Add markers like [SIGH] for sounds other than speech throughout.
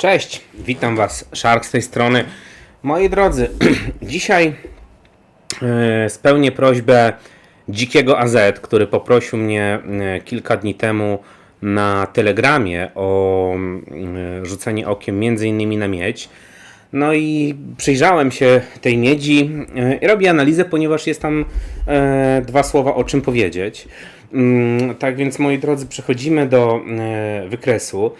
Cześć, witam Was, Shark z tej strony. Moi drodzy, [CLEARS THROAT] dzisiaj e, spełnię prośbę Dzikiego AZ, który poprosił mnie e, kilka dni temu na Telegramie o e, rzucenie okiem między innymi na miedź. No i przyjrzałem się tej miedzi i robię analizę, ponieważ jest tam dwa słowa o czym powiedzieć. Mm, Tak więc, moi drodzy, przechodzimy do wykresu.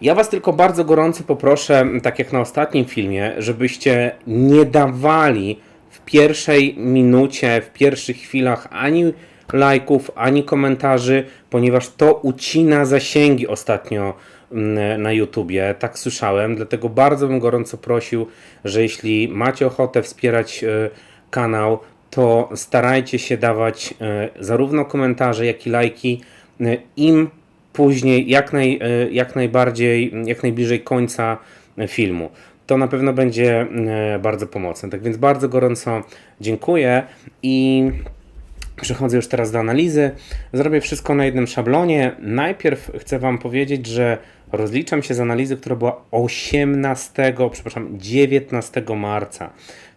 Ja Was tylko bardzo gorąco poproszę, tak jak na ostatnim filmie, żebyście nie dawali w pierwszej minucie, w pierwszych chwilach ani lajków, ani komentarzy, ponieważ to ucina zasięgi ostatnio na YouTubie, tak słyszałem, dlatego bardzo bym gorąco prosił, że jeśli macie ochotę wspierać e, kanał, to starajcie się dawać e, zarówno komentarze, jak i lajki. E, Im później, jak, naj, e, jak najbardziej, jak najbliżej końca filmu. To na pewno będzie e, bardzo pomocne. Tak więc bardzo gorąco dziękuję i Przechodzę już teraz do analizy. Zrobię wszystko na jednym szablonie. Najpierw chcę Wam powiedzieć, że rozliczam się z analizy, która była 18, przepraszam, 19 marca.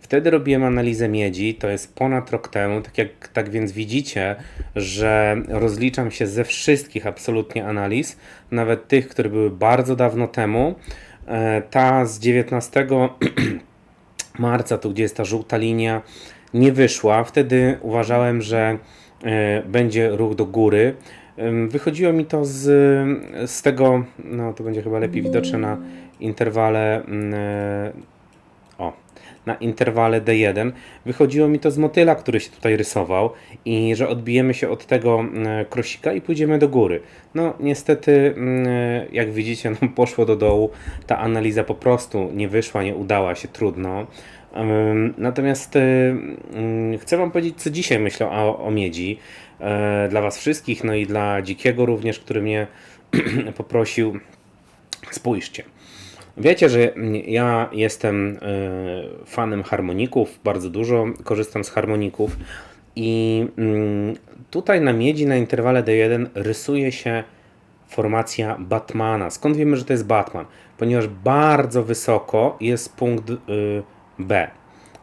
Wtedy robiłem analizę miedzi, to jest ponad rok temu. Tak, jak, tak więc widzicie, że rozliczam się ze wszystkich absolutnie analiz, nawet tych, które były bardzo dawno temu. E, Ta z 19 [CLEARS THROAT] marca, tu gdzie jest ta żółta linia, nie wyszła. Wtedy uważałem, że e, będzie ruch do góry. Wychodziło mi to z, z tego, no to będzie chyba lepiej widoczne na interwale. mm, e, O, na interwale D1. Wychodziło mi to z motyla, który się tutaj rysował i że odbijemy się od tego mm, krosika i pójdziemy do góry. No niestety, mm, jak widzicie, [LAUGHS] no, poszło do dołu. Ta analiza po prostu nie wyszła, nie udała się, trudno. Natomiast y, mm, chcę Wam powiedzieć, co dzisiaj myślę o, o miedzi. e, Dla Was wszystkich, no i dla Dzikiego również, który mnie [CLEARS THROAT] poprosił. Spójrzcie. Wiecie, że ja jestem e, fanem harmoników, bardzo dużo korzystam z harmoników i mm, tutaj na miedzi na interwale D1 rysuje się formacja Batmana. Skąd wiemy, że to jest Batman? Ponieważ bardzo wysoko jest punkt y, B.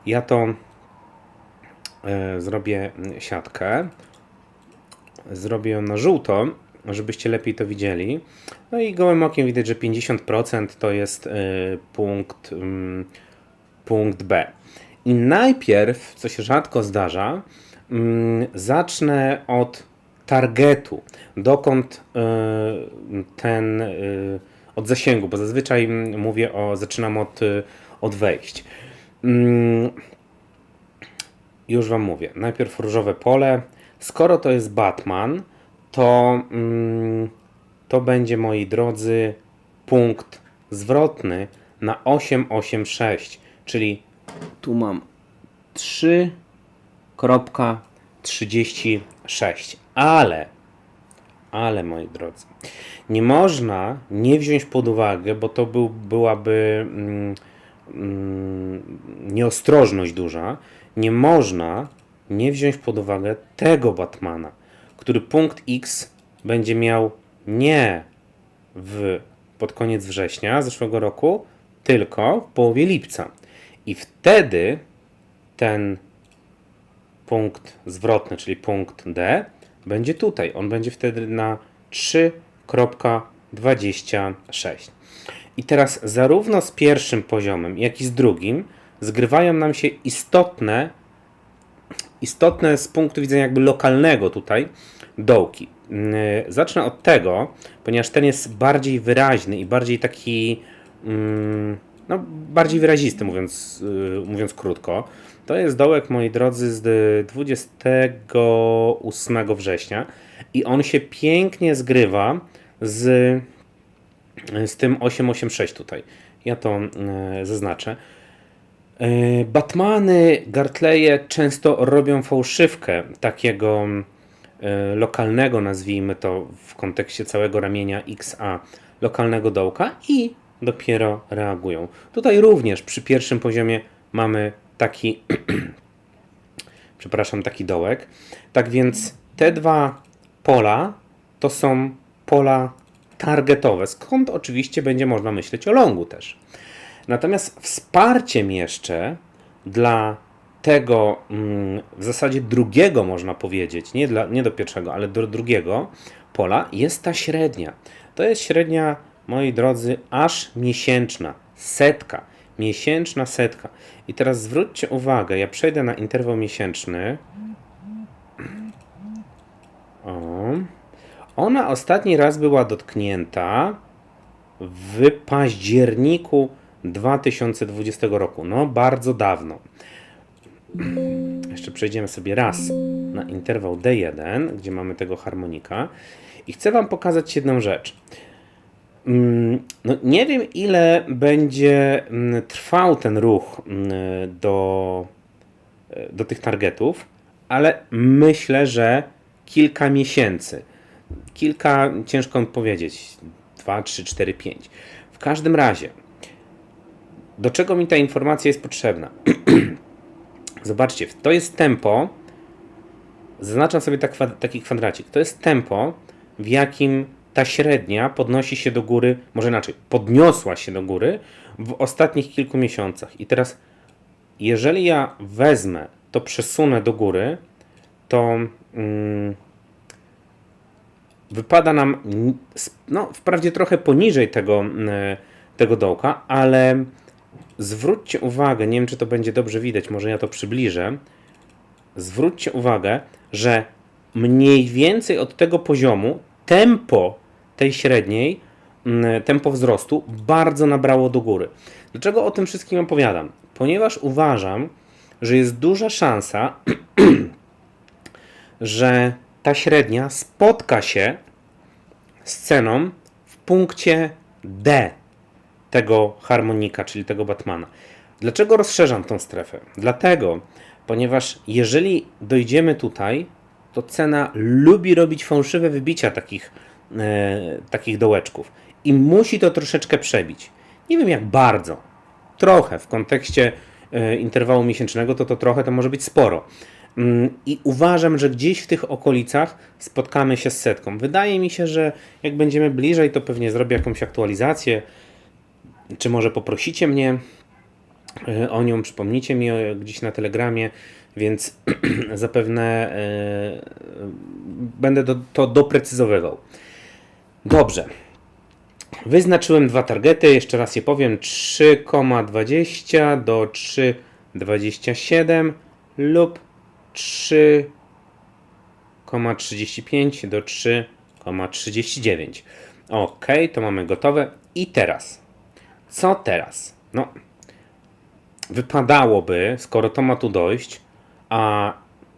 Ja to e, zrobię siatkę. Zrobię ją na żółto, żebyście lepiej to widzieli. No i gołym okiem widać, że 50% to jest y, punkt, ym, punkt B. I najpierw, co się rzadko zdarza, ym, zacznę od targetu, dokąd y, ten, y, od zasięgu, bo zazwyczaj mm, mówię o, zaczynam od, od wejść. Już Wam mówię. Najpierw różowe pole. Skoro to jest Batman, to, mm, to będzie, moi drodzy, punkt zwrotny na 886, czyli tu mam 3.36. Ale, ale moi drodzy, nie można nie wziąć pod uwagę, bo to był, byłaby mm, mm, nieostrożność duża, nie można nie wziąć pod uwagę tego Batmana, który punkt X będzie miał nie w, pod koniec września zeszłego roku, tylko w połowie lipca. I wtedy ten punkt zwrotny, czyli punkt D, będzie tutaj. On będzie wtedy na 3.26. I teraz zarówno z pierwszym poziomem, jak i z drugim zgrywają nam się istotne, istotne z punktu widzenia jakby lokalnego tutaj dołki. Yy, Zacznę od tego, ponieważ ten jest bardziej wyraźny i bardziej taki mm, no, bardziej wyrazisty, mówiąc, yy, mówiąc krótko. To jest dołek, moi drodzy, z 28 września i on się pięknie zgrywa z, z tym 886 tutaj. Ja to yy, zaznaczę. Yy, Batmany, Gartleje często robią fałszywkę takiego yy, lokalnego, nazwijmy to w kontekście całego ramienia XA, lokalnego dołka i dopiero reagują. Tutaj również przy pierwszym poziomie mamy taki, [CLEARS THROAT] przepraszam, taki dołek. Tak więc te dwa pola to są pola targetowe, skąd oczywiście będzie można myśleć o longu też. Natomiast wsparciem jeszcze dla tego mm, w zasadzie drugiego można powiedzieć, nie, dla, nie do pierwszego, ale do drugiego pola jest ta średnia. To jest średnia, moi drodzy, aż miesięczna, setka, miesięczna setka. I teraz zwróćcie uwagę, ja przejdę na interwał miesięczny. O. Ona ostatni raz była dotknięta w październiku 2020 roku. No, bardzo dawno. Jeszcze przejdziemy sobie raz na interwał D1, gdzie mamy tego harmonika. I chcę Wam pokazać jedną rzecz. Mm, No, nie wiem, ile będzie mm, trwał ten ruch mm, do, do tych targetów, ale myślę, że kilka miesięcy. Kilka, ciężko powiedzieć, 2, 3, 4, 5. W każdym razie, do czego mi ta informacja jest potrzebna? [CLEARS THROAT] Zobaczcie, to jest tempo. Zaznaczam sobie tak, taki kwadracik. To jest tempo, w jakim ta średnia podnosi się do góry, może inaczej, podniosła się do góry w ostatnich kilku miesiącach. I teraz, jeżeli ja wezmę, to przesunę do góry, to mm, wypada nam, no, wprawdzie trochę poniżej tego, tego dołka, ale zwróćcie uwagę, nie wiem czy to będzie dobrze widać, może ja to przybliżę. Zwróćcie uwagę, że mniej więcej od tego poziomu tempo tej średniej, mm, tempo wzrostu bardzo nabrało do góry. Dlaczego o tym wszystkim opowiadam? Ponieważ uważam, że jest duża szansa, [CLEARS THROAT] że ta średnia spotka się z ceną w punkcie D tego harmonika, czyli tego Batmana. Dlaczego rozszerzam tą strefę? Dlatego, ponieważ jeżeli dojdziemy tutaj, to cena lubi robić fałszywe wybicia takich, e, takich dołeczków i musi to troszeczkę przebić. Nie wiem jak bardzo, trochę w kontekście e, interwału miesięcznego, to to trochę to może być sporo. Mm, I uważam, że gdzieś w tych okolicach spotkamy się z setką. Wydaje mi się, że jak będziemy bliżej, to pewnie zrobię jakąś aktualizację, czy może poprosicie mnie e, o nią, przypomnijcie mi gdzieś na telegramie, więc [CLEARS THROAT] zapewne e, będę to doprecyzowywał. Dobrze. Wyznaczyłem dwa targety, jeszcze raz je powiem: 3,20 do 3,27 lub 3,35 do 3,39. Ok, to mamy gotowe. I teraz, co teraz? No, wypadałoby, skoro to ma tu dojść, a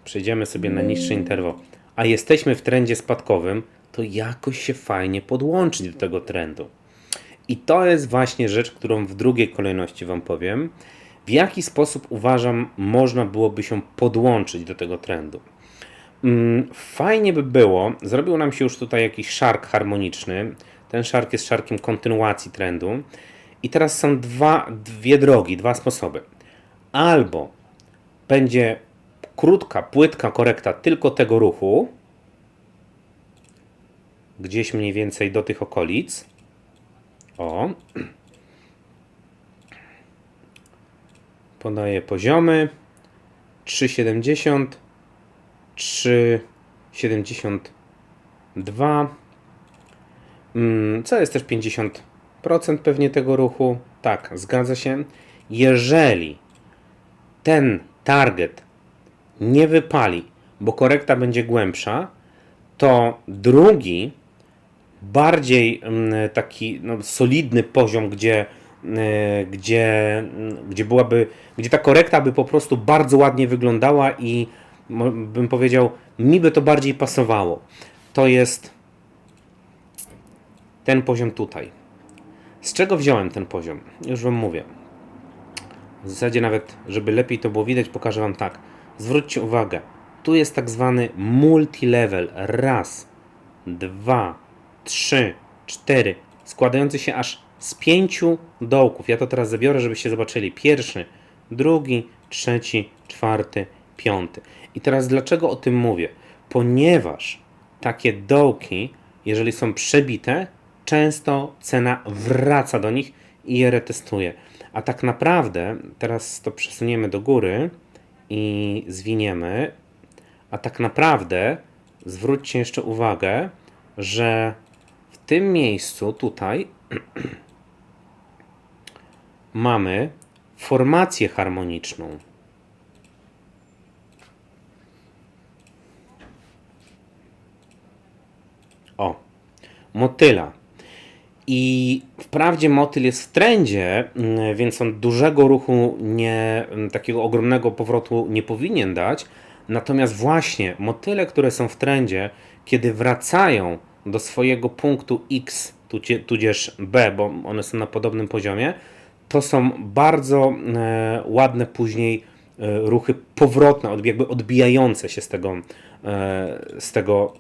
przejdziemy sobie na niższy interwał, a jesteśmy w trendzie spadkowym, to jakoś się fajnie podłączyć do tego trendu. I to jest właśnie rzecz, którą w drugiej kolejności Wam powiem. W jaki sposób uważam, można byłoby się podłączyć do tego trendu. Mm, Fajnie by było, zrobił nam się już tutaj jakiś szark harmoniczny. Ten szark jest szarkiem kontynuacji trendu. I teraz są dwa, dwie drogi, dwa sposoby. Albo będzie krótka, płytka korekta tylko tego ruchu, gdzieś mniej więcej do tych okolic. O. Podaję poziomy. 3,70, 3,72. Mm, Co jest też 50% pewnie tego ruchu. Tak, zgadza się. Jeżeli ten target nie wypali, bo korekta będzie głębsza, to drugi, bardziej mm, taki no, solidny poziom, gdzie, y, gdzie, mm, gdzie byłaby, gdzie ta korekta by po prostu bardzo ładnie wyglądała i bym powiedział, mi by to bardziej pasowało. To jest ten poziom tutaj. Z czego wziąłem ten poziom? Już Wam mówię. W zasadzie nawet, żeby lepiej to było widać, pokażę Wam tak. Zwróćcie uwagę, tu jest tak zwany multilevel. Raz, dwa, trzy, cztery. Składający się aż z pięciu dołków. Ja to teraz zabiorę, żebyście zobaczyli. Pierwszy, drugi, trzeci, czwarty, piąty. I teraz dlaczego o tym mówię? Ponieważ takie dołki, jeżeli są przebite, często cena wraca do nich i je retestuje. A tak naprawdę, teraz to przesuniemy do góry i zwiniemy, a tak naprawdę zwróćcie jeszcze uwagę, że w tym miejscu tutaj [CLEARS THROAT] mamy formację harmoniczną. O, motyla. I wprawdzie motyl jest w trendzie, mm, więc on dużego ruchu, nie, mm, takiego ogromnego powrotu nie powinien dać. Natomiast właśnie motyle, które są w trendzie, kiedy wracają do swojego punktu X, tudzie- tudzież B, bo one są na podobnym poziomie, to są bardzo e, ładne później e, ruchy powrotne, jakby odbijające się z tego, e, z tego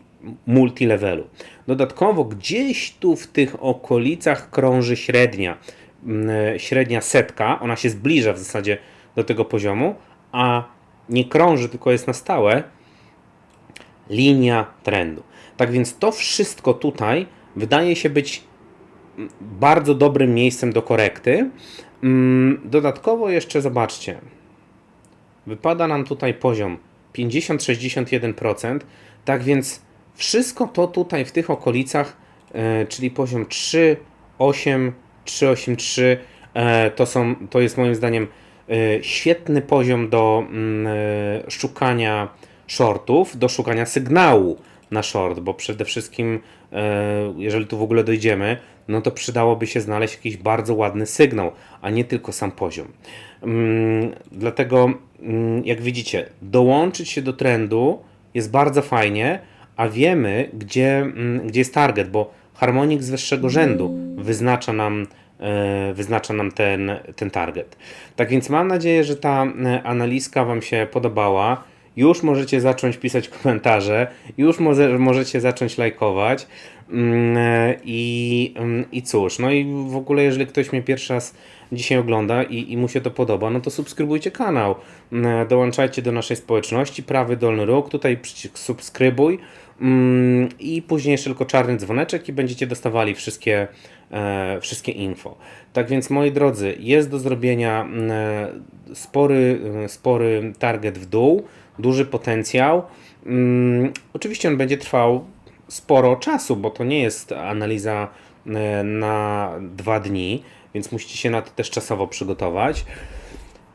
multilevelu. Dodatkowo gdzieś tu w tych okolicach krąży średnia, mm, e, średnia setka, ona się zbliża w zasadzie do tego poziomu, a nie krąży, tylko jest na stałe, linia trendu. Tak więc to wszystko tutaj wydaje się być mm, bardzo dobrym miejscem do korekty. Mm, Dodatkowo jeszcze zobaczcie, wypada nam tutaj poziom 50-61%, tak więc wszystko to tutaj w tych okolicach, e, czyli poziom 3, 8, 383, e, to, są, to jest moim zdaniem e, świetny poziom do mm, e, szukania shortów, do szukania sygnału na short, bo przede wszystkim, jeżeli tu w ogóle dojdziemy, no to przydałoby się znaleźć jakiś bardzo ładny sygnał, a nie tylko sam poziom. Mm, Dlatego, mm, jak widzicie, dołączyć się do trendu jest bardzo fajnie, a wiemy, gdzie, mm, gdzie jest target, bo harmonik z wyższego rzędu wyznacza nam, e, wyznacza nam ten, ten target. Tak więc mam nadzieję, że ta e, analizka Wam się podobała. Już możecie zacząć pisać komentarze, już może, możecie zacząć lajkować. Mm, e, I, mm, I cóż, no i w ogóle, jeżeli ktoś mnie pierwszy raz dzisiaj ogląda i, i mu się to podoba, no to subskrybujcie kanał. Mm, Dołączajcie do naszej społeczności, prawy dolny róg, tutaj przycisk subskrybuj mm, i później jeszcze tylko czarny dzwoneczek i będziecie dostawali wszystkie, e, wszystkie info. Tak więc moi drodzy, jest do zrobienia mm, spory, spory target w dół, duży potencjał. Oczywiście on będzie trwał sporo czasu, bo to nie jest analiza e, na dwa dni, więc musicie się na to też czasowo przygotować.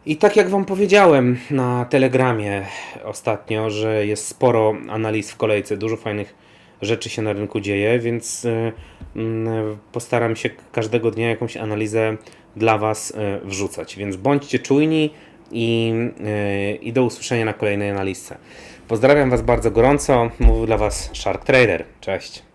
I tak jak Wam powiedziałem na Telegramie ostatnio, że jest sporo analiz w kolejce, dużo fajnych rzeczy się na rynku dzieje, więc y, mm, postaram się każdego dnia jakąś analizę dla Was y, wrzucać. Więc bądźcie czujni i, y, i do usłyszenia na kolejnej analizce. Pozdrawiam Was bardzo gorąco. Mówił dla Was Shark Trader. Cześć.